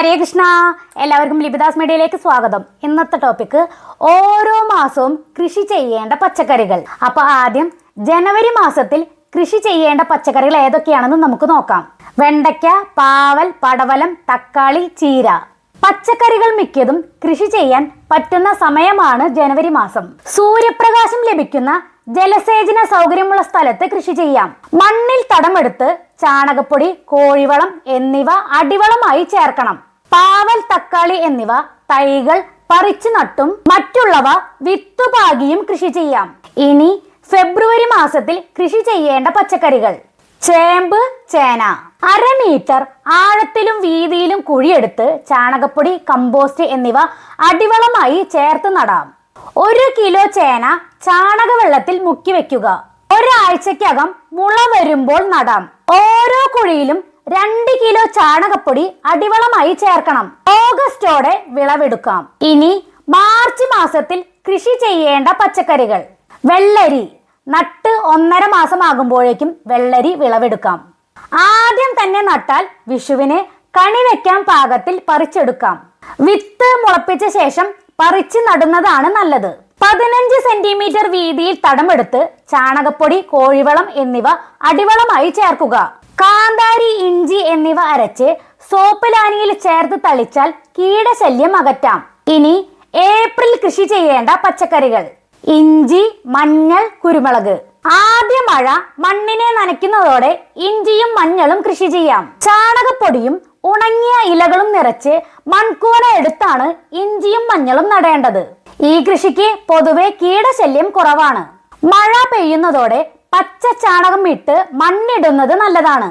ഹരേ കൃഷ്ണ എല്ലാവർക്കും ലിപിദാസ് മീഡിയയിലേക്ക് സ്വാഗതം. ഇന്നത്തെ ടോപ്പിക്ക് ഓരോ മാസവും കൃഷി ചെയ്യേണ്ട പച്ചക്കറികൾ. അപ്പൊ ആദ്യം ജനുവരി മാസത്തിൽ കൃഷി ചെയ്യേണ്ട പച്ചക്കറികൾ ഏതൊക്കെയാണെന്ന് നമുക്ക് നോക്കാം. വെണ്ടയ്ക്ക പാവൽ പടവലം തക്കാളി ചീര. പച്ചക്കറികൾ മിക്കതും കൃഷി ചെയ്യാൻ പറ്റുന്ന സമയമാണ് ജനുവരി മാസം. സൂര്യപ്രകാശം ലഭിക്കുന്ന ജലസേചന സൗകര്യമുള്ള സ്ഥലത്ത് കൃഷി ചെയ്യാം. മണ്ണിൽ തടമെടുത്ത് ചാണകപ്പൊടി കോഴിവളം എന്നിവ അടിവളമായി ചേർക്കണം. പാവൽ തക്കാളി എന്നിവ തൈകൾ പറിച്ചു നട്ടും മറ്റുള്ളവ വിത്തുപാകിയും കൃഷി ചെയ്യാം. ഇനി ഫെബ്രുവരി മാസത്തിൽ കൃഷി ചെയ്യേണ്ട പച്ചക്കറികൾ. ചേമ്പ് ചേന. അര മീറ്റർ ആഴത്തിലും വീതിയിലും കുഴിയെടുത്ത് ചാണകപ്പൊടി കമ്പോസ്റ്റ് എന്നിവ അടിവളമായി ചേർത്ത് നടാം. ഒരു കിലോ ചേന ചാണകവെള്ളത്തിൽ മുക്കി വെക്കുക ഒരാഴ്ചക്കകം മുള വരുമ്പോൾ നടാം. ഓരോ കുഴിയിലും രണ്ട് കിലോ ചാണകപ്പൊടി അടിവളമായി ചേർക്കണം. ഓഗസ്റ്റോടെ വിളവെടുക്കാം. ഇനി മാർച്ച് മാസത്തിൽ കൃഷി ചെയ്യേണ്ട പച്ചക്കറികൾ. വെള്ളരി. നട്ട് ഒന്നര മാസമാകുമ്പോഴേക്കും വെള്ളരി വിളവെടുക്കാം. ആദ്യം തന്നെ നട്ടാൽ വിഷുവിനെ കണി വെക്കാൻ പാകത്തിൽ പറിച്ചെടുക്കാം. വിത്ത് മുളപ്പിച്ച ശേഷം പറിച്ച് നടുന്നതാണ് നല്ലത്. പതിനഞ്ച് സെന്റിമീറ്റർ വീതിയിൽ തടമെടുത്ത് ചാണകപ്പൊടി കോഴിവളം എന്നിവ അടിവളമായി ചേർക്കുക. കാന്താരി ഇഞ്ചി എന്നിവ അരച്ച് സോപ്പ് ലാനിയിൽ ചേർത്ത് തളിച്ചാൽ കീടശല്യം അകറ്റാം. ഇനി ഏപ്രിൽ കൃഷി ചെയ്യേണ്ട പച്ചക്കറികൾ. ഇഞ്ചി മഞ്ഞൾ കുരുമുളക്. ആദ്യ മഴ മണ്ണിനെ നനയ്ക്കുന്നതോടെ ഇഞ്ചിയും മഞ്ഞളും കൃഷി ചെയ്യാം. ചാണകപ്പൊടിയും ഉണങ്ങിയ ഇലകളും നിറച്ച് മൺകൂന എടുത്താണ് ഇഞ്ചിയും മഞ്ഞളും നടേണ്ടത്. ഈ കൃഷിക്ക് പൊതുവെ കീടശല്യം കുറവാണ്. മഴ പെയ്യുന്നതോടെ പച്ച ചാണകം ഇട്ട് മണ്ണിടുന്നത് നല്ലതാണ്.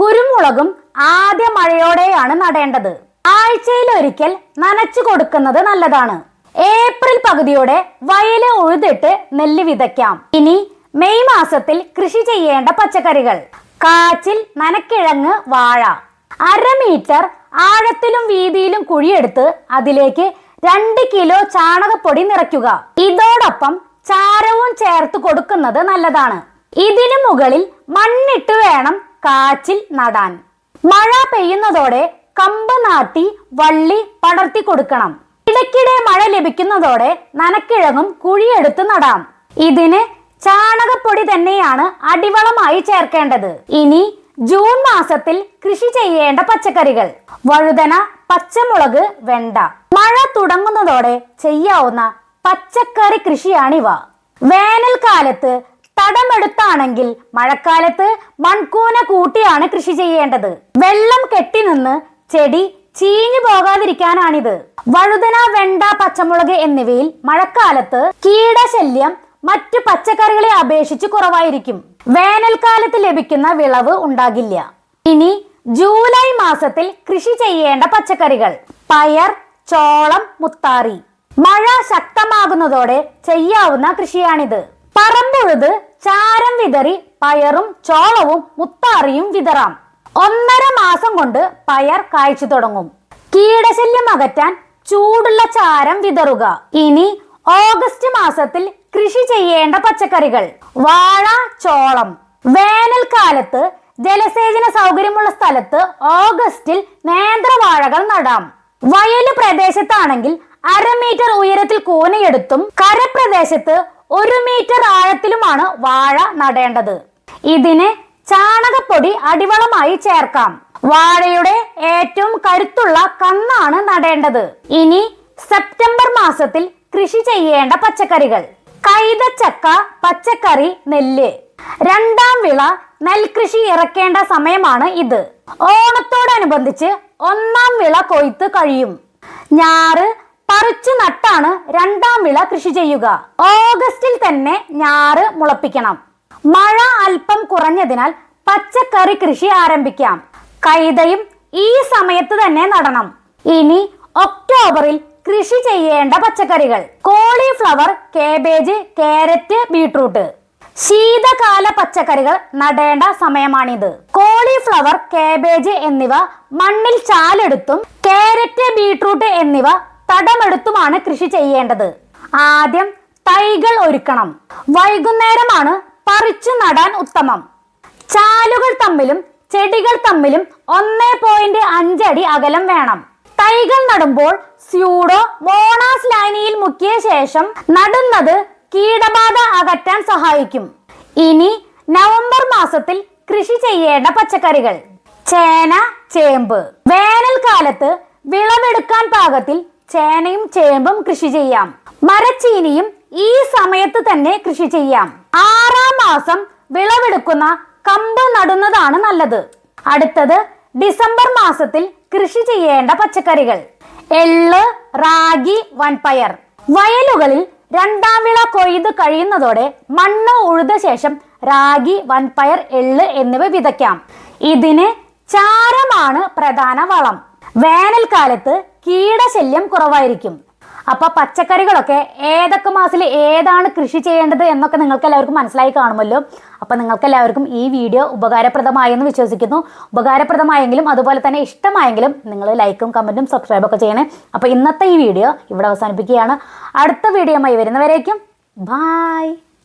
കുരുമുളകും ആദ്യ മഴയോടെയാണ് നടേണ്ടത്. ആഴ്ചയിൽ ഒരിക്കൽ നനച്ചു കൊടുക്കുന്നത് നല്ലതാണ്. ഏപ്രിൽ പകുതിയോടെ വയൽ ഉഴുതിട്ട് നെല്ല് വിതയ്ക്കാം. ഇനി മെയ് മാസത്തിൽ കൃഷി ചെയ്യേണ്ട പച്ചക്കറികൾ. കാച്ചിൽ നനക്കിഴങ്ങ് വാഴ. അര മീറ്റർ ആഴത്തിലും വീതിയിലും കുഴിയെടുത്ത് അതിലേക്ക് രണ്ട് കിലോ ചാണകപ്പൊടി നിറയ്ക്കുക. ഇതോടൊപ്പം ചാരവും ചേർത്ത് കൊടുക്കുന്നത് നല്ലതാണ്. ഇതിനു മുകളിൽ മണ്ണിട്ട് വേണം കാച്ചിൽ നടാൻ. മഴ പെയ്യുന്നതോടെ കമ്പ് നാട്ടി വള്ളി പടർത്തി കൊടുക്കണം. ഇടയ്ക്കിടെ മഴ ലഭിക്കുന്നതോടെ നനക്കിഴങ്ങും കുഴിയെടുത്ത് നടാം. ഇതിന് ചാണകപ്പൊടി തന്നെയാണ് അടിവളമായി ചേർക്കേണ്ടത്. ഇനി ജൂൺ മാസത്തിൽ കൃഷി ചെയ്യേണ്ട പച്ചക്കറികൾ. വഴുതന പച്ചമുളക് വെണ്ട. മഴ തുടങ്ങുന്നതോടെ ചെയ്യാവുന്ന പച്ചക്കറി കൃഷിയാണിവ. വേനൽക്കാലത്ത് തടമെടുത്താണെങ്കിൽ മഴക്കാലത്ത് മൺകൂന കൂട്ടിയാണ് കൃഷി ചെയ്യേണ്ടത്. വെള്ളം കെട്ടിനിന്ന് ചെടി ചീഞ്ഞു പോകാതിരിക്കാനാണിത്. വഴുതന വെണ്ട പച്ചമുളക് എന്നിവയിൽ മഴക്കാലത്ത് കീടശല്യം മറ്റു പച്ചക്കറികളെ അപേക്ഷിച്ച് കുറവായിരിക്കും. വേനൽക്കാലത്ത് ലഭിക്കുന്ന വിളവ് ഉണ്ടാകില്ല. ഇനി ജൂലൈ മാസത്തിൽ കൃഷി ചെയ്യേണ്ട പച്ചക്കറികൾ. പയർ ചോളം മുത്താറി. മഴ ശക്തമാകുന്നതോടെ ചെയ്യാവുന്ന കൃഷിയാണിത്. പറമ്പുഴുത് ചാരം വിതറി പയറും ചോളവും മുത്താറിയും വിതറാം. ഒന്നര മാസം കൊണ്ട് പയർ കായ്ച്ചു തുടങ്ങും. കീടശല്യം അകറ്റാൻ ചൂടുള്ള ചാരം വിതറുക. ഇനി ഓഗസ്റ്റ് മാസത്തിൽ കൃഷി ചെയ്യേണ്ട പച്ചക്കറികൾ. വാഴ ചോളം. വേനൽക്കാലത്ത് ജലസേചന സൗകര്യമുള്ള സ്ഥലത്ത് ഓഗസ്റ്റിൽ നേന്ത്രവാഴകൾ നടാം. വയൽ പ്രദേശത്താണെങ്കിൽ അര മീറ്റർ ഉയരത്തിൽ കൂനയെടുത്തും കരപ്രദേശത്ത് ഒരു മീറ്റർ ആഴത്തിലുമാണ് വാഴ നടേണ്ടത്. ഇതിന് ചാണകപ്പൊടി അടിവളമായി ചേർക്കാം. വാഴയുടെ ഏറ്റവും കരുത്തുള്ള കന്നാണ് നടേണ്ടത്. ഇനി സെപ്റ്റംബർ മാസത്തിൽ കൃഷി ചെയ്യേണ്ട പച്ചക്കറികൾ. കൈതച്ചക്ക പച്ചക്കറി നെല്ല്. രണ്ടാം വിള നെൽകൃഷി ഇറക്കേണ്ട സമയമാണ് ഇത്. ഓണത്തോടനുബന്ധിച്ച് ഒന്നാം വിള കൊയ്ത്ത് കഴിയും. ഞാറ് പറിച്ചു നട്ടാണ് രണ്ടാം വിള കൃഷി ചെയ്യുക. ഓഗസ്റ്റിൽ തന്നെ ഞാറ് മുളപ്പിക്കണം. മഴ അല്പം കുറഞ്ഞതിനാൽ പച്ചക്കറി കൃഷി ആരംഭിക്കാം. കൈതയും ഈ സമയത്ത് തന്നെ നടണം. ഇനി ഒക്ടോബറിൽ കൃഷി ചെയ്യേണ്ട പച്ചക്കറികൾ. Cauliflower cabbage carrot beetroot. ശീതകാല പച്ചക്കറികൾ നടേണ്ട സമയമാണിത്. കോളിഫ്ലവർ കേബേജ് എന്നിവ മണ്ണിൽ ചാലെടുത്തും കാരറ്റ് ബീട്രൂട്ട് എന്നിവ തടമെടുത്തുമാണ് കൃഷി ചെയ്യേണ്ടത്. ആദ്യം തൈകൾ ഒരുക്കണം. വൈകുന്നേരമാണ് പറിച്ചു നടാൻ ഉത്തമം. ചാലുകൾ തമ്മിലും ചെടികൾ തമ്മിലും ഒന്നേ പോയിന്റ് അഞ്ചടി അകലം വേണം. തൈകൾ നടുമ്പോൾ സ്യൂഡോ മോണാസ് ലൈനിയിൽ മുക്കിയ ശേഷം നടുന്നത് കീടബാധ അകറ്റാൻ സഹായിക്കും. ഇനി നവംബർ മാസത്തിൽ കൃഷി ചെയ്യേണ്ട പച്ചക്കറികൾ. ചേന ചേമ്പ്. വേനൽക്കാലത്ത് വിളവെടുക്കാൻ പാകത്തിൽ ചേനയും ചേമ്പും കൃഷി ചെയ്യാം. മരച്ചീനിയും ഈ സമയത്ത് തന്നെ കൃഷി ചെയ്യാം. ആറാം മാസം വിളവെടുക്കുന്ന കമ്പ് നടുന്നതാണ് നല്ലത്. അടുത്തത് ഡിസംബർ മാസത്തിൽ കൃഷി ചെയ്യേണ്ട പച്ചക്കറികൾ. എള്ള് റാഗി വൻപയർ. വയലുകളിൽ രണ്ടാം വിള കൊയ്ത് കഴിയുന്നതോടെ മണ്ണ് ഉഴുത ശേഷം റാഗി വൻപയർ എള്ള് എന്നിവ വിതയ്ക്കാം. ഇതിന് ചാരമാണ് പ്രധാന വളം. വേനൽക്കാലത്ത് കീടശല്യം കുറവായിരിക്കും. അപ്പൊ പച്ചക്കറികളൊക്കെ ഏതൊക്കെ മാസത്തിൽ ഏതാണ് കൃഷി ചെയ്യേണ്ടത് എന്നൊക്കെ നിങ്ങൾക്ക് എല്ലാവർക്കും മനസ്സിലായി കാണുമല്ലോ. അപ്പൊ നിങ്ങൾക്ക് എല്ലാവർക്കും ഈ വീഡിയോ ഉപകാരപ്രദമായെന്ന് വിശ്വസിക്കുന്നു. ഉപകാരപ്രദമായെങ്കിലും അതുപോലെ തന്നെ ഇഷ്ടമായെങ്കിലും നിങ്ങൾ ലൈക്കും കമന്റും സബ്സ്ക്രൈബ് ഒക്കെ ചെയ്യണേ. അപ്പൊ ഇന്നത്തെ ഈ വീഡിയോ ഇവിടെ അവസാനിപ്പിക്കുകയാണ്. അടുത്ത വീഡിയോയുമായി വരുന്നവരേക്കും. ബായ്